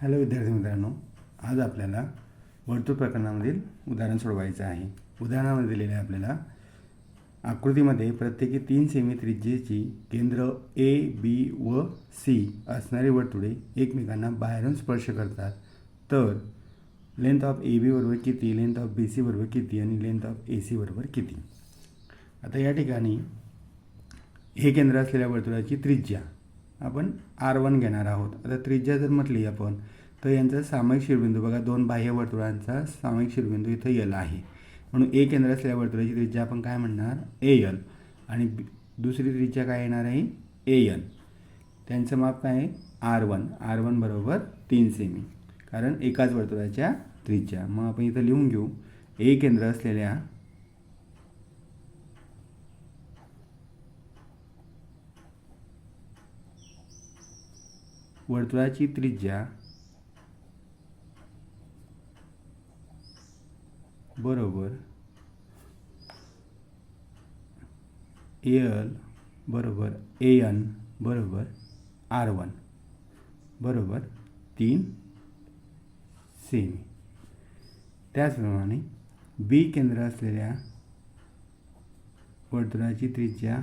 Hello विद्यार्थी मित्रांनो आज आपल्याला वर्तुळ प्रकरणामधील उदाहरण सोडवायचं आहे. उदाहरणामध्ये दिलेलं आहे आपल्याला आकृतीमध्ये प्रत्येकी तीन सेमी त्रिज्येची केंद्र ए बी व सी असणारी वर्तुळे एकमेकांना बाहेरून स्पर्श करतात. तर लेंथ ऑफ ए बी बरोबर किती लेंथ ऑफ बी सी बरोबर किती आणि लेंथ ऑफ ए सी बरोबर किती? आता या ठिकाणी हे केंद्र असलेल्या वर्तुळाची त्रिज्या आपण आर वन घेणार आहोत. आता त्रिज्या जर म्हटली आपण तर यांचा सामायिक शिरबिंदू बघा दोन बाह्य वर्तुळांचा सामायिक शिरबिंदू इथं यल आहे. म्हणून ए केंद्र असलेल्या वर्तुळाची त्रिज्या आपण काय म्हणणार? ए यल आणि दुसरी त्रिज्या काय येणार आहे? ए यल त्यांचं माप काय आहे? आर वन आर वन बरोबर तीन सेमी कारण एकाच वर्तुळाच्या त्रिज्या. मग आपण इथं लिहून घेऊ. ए केंद्र असलेल्या वर्तुळाची त्रिज्या बरोबर एल बरोबर ए एन बरोबर आर वन बरोबर तीन सेमी. त्याचप्रमाणे बी केंद्र असलेल्या वर्तुळाची त्रिज्या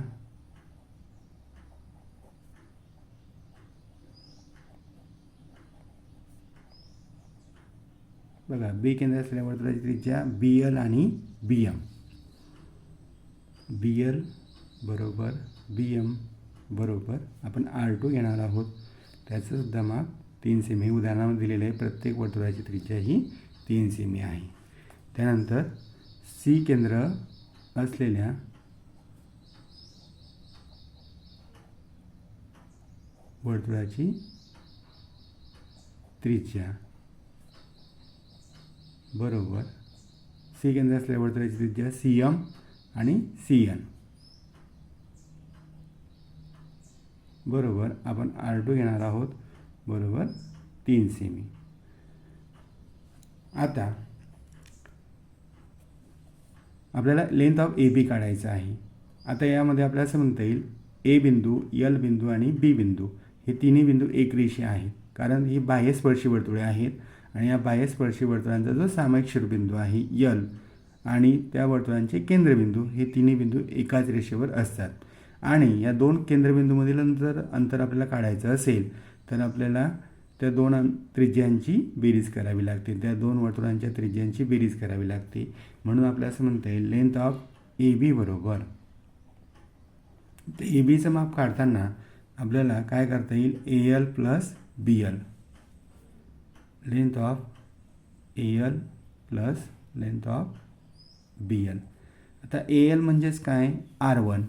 बघा बी केंद्र असलेल्या वर्तुळाची त्रिज्या बी एल आणि बी एम बी एल बरोबर बी एम बरोबर आपण आर टू घेणार आहोत. त्याचं सुद्धा माप तीन सेमी उदाहरणामध्ये दिलेलं आहे प्रत्येक वर्तुळाची त्रिज्या ही तीन सेमी आहे. त्यानंतर सी केंद्र असलेल्या वर्तुळाची त्रिज्या बरोबर. सी केंद्र असलेल्या वर्तुळाची त्रिज्या सी एम आणि सी एन बरोबर. आपण आर टू घेणार आहोत. बरोबर. तीन सेमी आता आपल्याला लेंथ ऑफ ए बी काढायचं आहे. आता यामध्ये आपल्याला असं म्हणता येईल ए बिंदू यल बिंदू आणि बी बिंदू. हे तिन्ही बिंदू एक आहेत. कारण ही बाह्यस्पर्शी वर्तुळे आहेत. आणि या बाह्यस्पर्शी वर्तुळांचा जो सामायिक शिरोबिंदू आहे यल आणि त्या वर्तुळांचे केंद्रबिंदू हे तिन्ही बिंदू एकाच रेषेवर असतात. आणि या दोन केंद्रबिंदूमधील अंतर अंतर आपल्याला काढायचं असेल तर आपल्याला त्या दोन त्रिज्यांची बेरीज करावी लागते. त्या दोन वर्तुळांच्या त्रिज्यांची बेरीज करावी लागते. म्हणून आपल्याला असं म्हणता येईल लेंथ ऑफ ए बी बरोबर. तर ए बीचं माप काढताना आपल्याला काय करता येईल? A L plus B L length of A L plus length of B L आता ए एल म्हणजेच काय? आर वन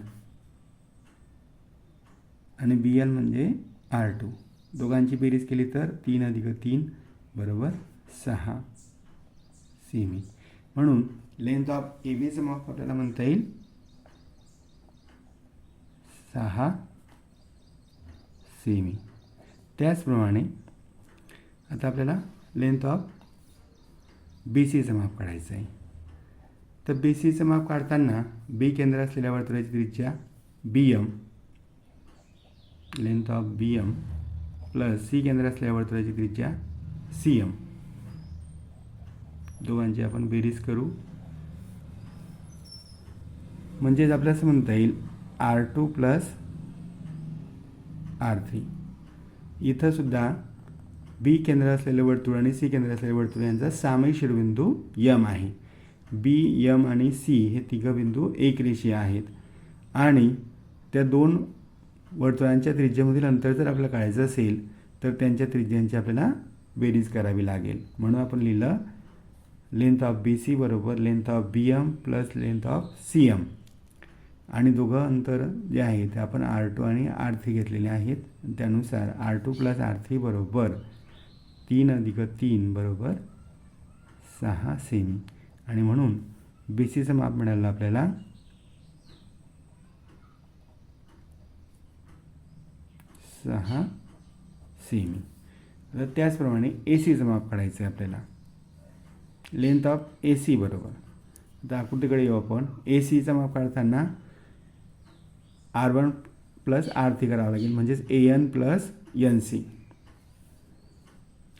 आणि बी एल म्हणजे आर टू दोघांची बेरीज केली तर तीन अधिक तीन बरोबर सहा. सेमी म्हणून लेंथ ऑफ ए बीचं माप आपल्याला म्हणता येईल. सहा. सेमी त्याचप्रमाणे आता आपल्याला लेंथ ऑफ बी सीचं माप काढायचं आहे. तर बी सीचं माप काढताना बी केंद्र असलेल्या वर्तुळाची त्रिज्या B M length of B M plus C केंद्र असलेल्या वर्तुळाची त्रिज्या सी एम दोघांची आपण बेरीज करू. म्हणजेच आपल्याला असं म्हणता येईल R two plus R three इथंसुद्धा B केंद्र असलेले वर्तुळ आणि सी केंद्र असलेले वर्तुळ यांचा सामायिक शिरोबिंदू यम आहे. बी यम आणि सी हे तिघं बिंदू एक रेषीय आहेत. आणि त्या दोन वर्तुळांच्या त्रिज्यामधील अंतर जर आपल्याला काढायचं असेल तर त्यांच्या त्रिज्यांची आपल्याला बेरीज करावी लागेल. म्हणून आपण लिहिलं लेंथ ऑफ बी सी बरोबर length of B M plus length of C M आणि दोघं अंतर जे आहे ते आपण आर टू आणि आर थ्री घेतलेले आहेत. त्यानुसार R two plus R three बरोबर तीन अधिक तीन बरोबर सहा सेमी. आणि म्हणून बी सीचं माप मिळालं आपल्याला सहा सेमी. आता त्याचप्रमाणे ए सीचं माप काढायचं आहे आपल्याला. लेंथ ऑफ ए सी बरोबर. आता आकृतीकडे येऊ आपण. ए सीचं माप काढताना R one plus R three करावं लागेल. म्हणजेच A N plus N C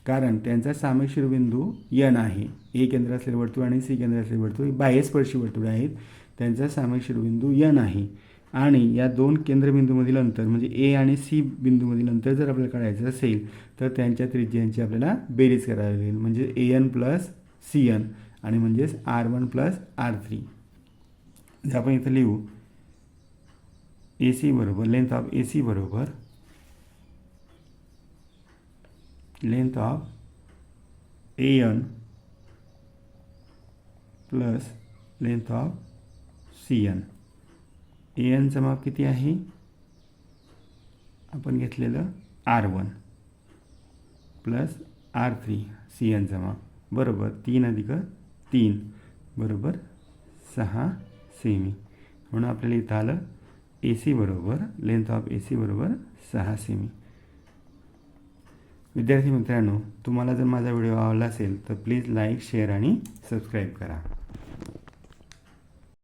कारण त्यांचा सामायिक शिरोबिंदू यन आहे ए केंद्र असलेले वर्तुळ आणि सी केंद्र असलेले वर्तुळ बाह्यस्पर्शी वर्तुळ आहेत. त्यांचा सामायिक शिरोबिंदू यन आहे आणि या दोन केंद्रबिंदूमधील अंतर म्हणजे ए आणि सी बिंदूमधील अंतर जर आपल्याला काढायचं असेल तर त्यांच्या त्रिज्यांची आपल्याला बेरीज करावी लागेल. म्हणजे A N plus C N आणि म्हणजेच R one plus R three. जर आपण इथं लिहू ए सी बरोबर लेंथ ऑफ ए सी बरोबर length of A N plus length of C N. A एनचं माप किती आहे? आपण घेतलेलं R one plus R three C एनचं माप. बरोबर तीन अधिक तीन. बरोबर सहा सेमी. म्हणून आपल्याला इथं आलं ए सी बरोबर लेंथ ऑफ ए सी बरोबर सहा सेमी. विद्यार्थी मित्रांनो तुम्हाला जर माझा व्हिडिओ आवडला असेल तर प्लीज लाईक शेअर आणि सबस्क्राईब करा.